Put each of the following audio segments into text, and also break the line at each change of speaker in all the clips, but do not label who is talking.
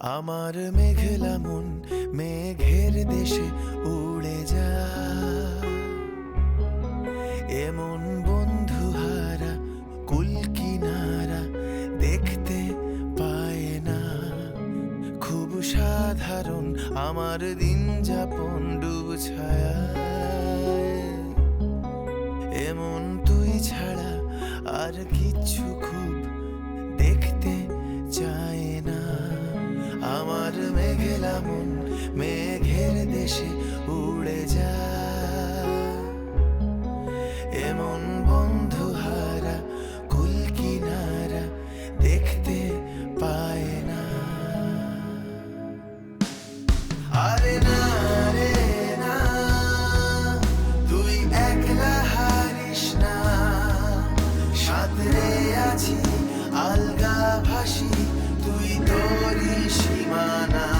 আমার মেঘলা মন মেঘের দেশে উড়ে যা। এমন বন্ধু হারা কুল কিনারা দেখতে পায় না। খুব সাধারণ আমার দিন যাপন ডুব ছায়া। এমন তুই ছাড়া আর কিচ্ছু মেঘেলা মন মেঘের দেশে উড়ে যা এমন বন্ধু হারা কুল কিনারা দেখতে পায় না। আরে না রে না, তুই না। সাঁতরে আছি, আলগা ভাসি, তুই তোরই সীমানা।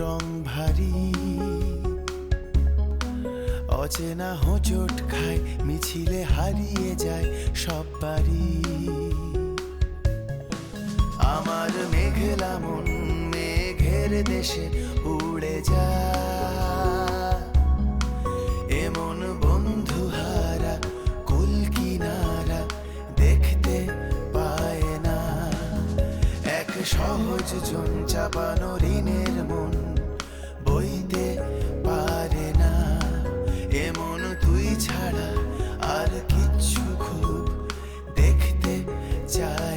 রং ভারী। অচেনা হোঁচট খায়, মিছিলে হারিয়ে যায় সব বাড়ি। আমার মেঘলা মন, মেঘের দেশে এক সহজ জন চাপানো ঋণের মন বইতে পারে না। এমন তুই ছাড়া আর কিচ্ছু খুব দেখতে চায়